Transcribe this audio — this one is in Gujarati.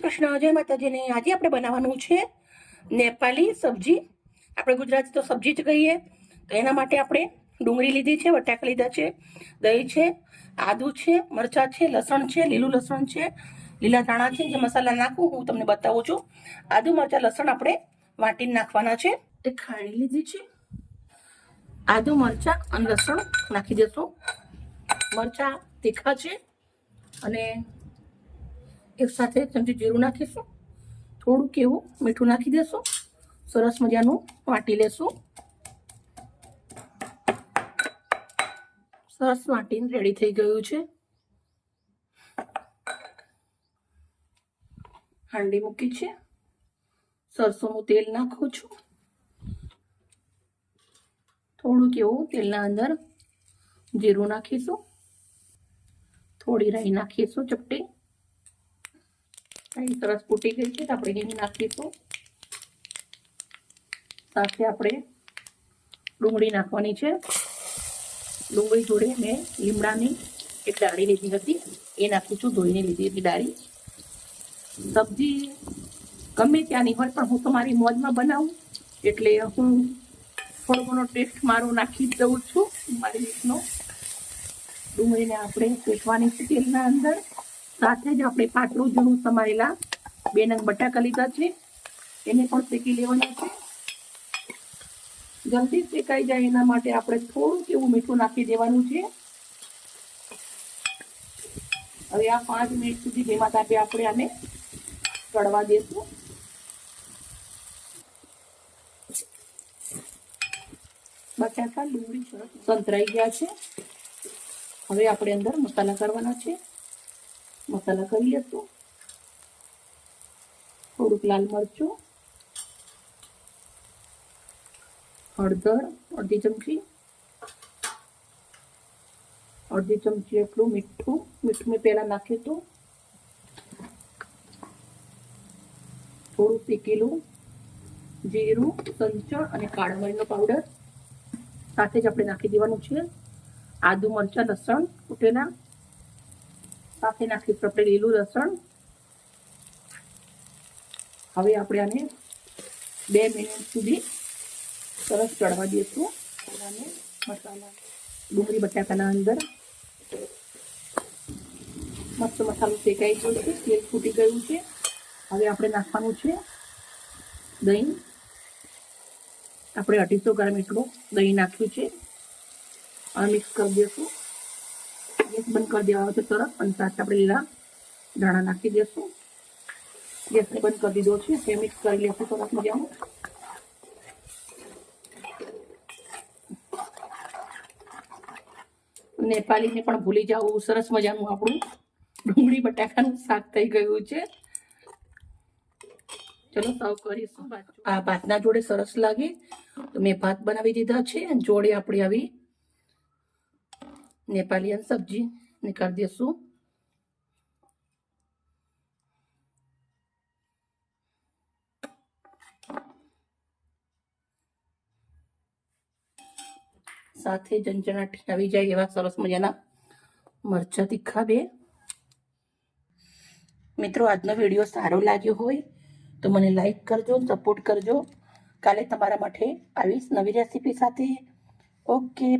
કૃષ્ણ, જય માતાજીને આજે આપણે બનાવવાનું છે નેપાળી સબ્જી. આપણે ગુજરાતી તો સબ્જી જ કહીએ, તો એના માટે આપણે ડુંગળી લીધી છે બટાકા લીધા છે, દહીં છે, આદુ છે, મરચાં છે, લસણ છે, લીલું લસણ છે, લીલા ધાણા છે, જે મસાલા નાખું, હું તમને બતાવું છું. આદુ, મરચાં, લસણ આપણે વાટીને નાખવાના છે. તે ખાણી લીધી છે. આદુ, મરચાં અને લસણ નાખી દેશું. મરચાં તીખા છે અને એક સાથે ચમચી જીરું નાખીશું થોડુંક એવું મીઠું નાખી દેશું, સરસ મજાનું વાટી લેશું. સરસ વાટીને રેડી થઈ ગયું છે. હાંડી મૂકી છે. સરસોનું તેલ નાખું છું. થોડુંક એવું તેલના અંદર જીરું નાખીશું. થોડી રાઈ નાખીશું ચપટી. રાઈ સરસ ફૂટી ગઈ છે આપણે હિંગ નાખીશું. સાથે આપણે ડુંગળી નાખવાની છે. ડુંગળી જોડે મેં લીમડાની એક ડાળી લીધી હતી, એ નાખીશું ધોઈને લીધી હતી ડાળી. સબ્જી ગમે ત્યાંની હોય, પણ હું તમારી મોજમાં બનાવું, એટલે હું થોડો ઘણો ટેસ્ટ મારો નાખી દઉં છું, મારી રીતનો. ડુંગળીને આપણે શેકવાની છે તેલના અંદર. સાથે જ આપણે પાતળું ઝીણું સમારેલા બે નંગ બટાકા લીધા છે. એને પણ શેકી લેવાના છે. જલ્દી શેકાઈ જાય એના માટે આપણે થોડુંક એવું મીઠું નાખી દેવાનું છે. હવે આ પાંચ મિનિટ સુધી ધીમા તાપે આપણે આને ચડવા દેશું. બટાકા ડુંગળી સરસ સંતરાઈ ગયા છે. હવે આપણે અંદર મસાલા કરવાના છે. મસાલા કરી લેશું. થોડુંક લાલ મરચું, હળદર અડધી ચમચી અડધી ચમચી એટલું મીઠું મીઠું મેં પહેલાં નાખ્યું હતું. થોડું શેકેલું જીરું, સંચળ અને કાળા મરીનો પાવડર. સાથે જ આપણે નાખી દેવાનું છે. આદુ મરચાં, લસણ કૂટેલા સાથે નાખીશું આપણે લીલું લસણ. હવે આપણે આને બે મિનિટ સુધી સરસ ચડવા દઈશું. અને મસાલા, ડુંગળી, બટાકાના અંદર મસ્ત મસાલો શેકાઈ ગયો છે, તેલ ફૂટી ગયું છે. હવે આપણે નાખવાનું છે દહીં. આપણે અઢીસો ગ્રામ એટલું દહીં નાખ્યું છે. આ મિક્સ કરી દઈશું. ગેસ બંધ કરી દેવાનો છે તરત અને સાથે આપણે લીલા ધાણા નાખી દઈશું ગેસને બંધ કરી દીધો છે. તે મિક્સ કરી લેશું સરસ મજાનું. નેપાળીને પણ ભૂલી જવું સરસ મજાનું આપણું ડુંગળી બટાકાનું શાક થઈ ગયું છે. ચલો સર્વ કરીશું. આ ભાતના જોડે સરસ લાગે. તો મેં ભાત બનાવી દીધા છે જોડે આપણે આવી નેપાળીયન સબ્જી નીકાળી દઈશું સાથે જંજનાટી આવી જાય એવા સરસ મજાના મરચા તીખા બે. મિત્રો, આજનો વીડિયો સારો લાગ્યો હોય તો મને લાઈક કરજો, સપોર્ટ કરજો. કાલે તમારા માટે આવીશ નવી રેસીપી સાથે. Okay bye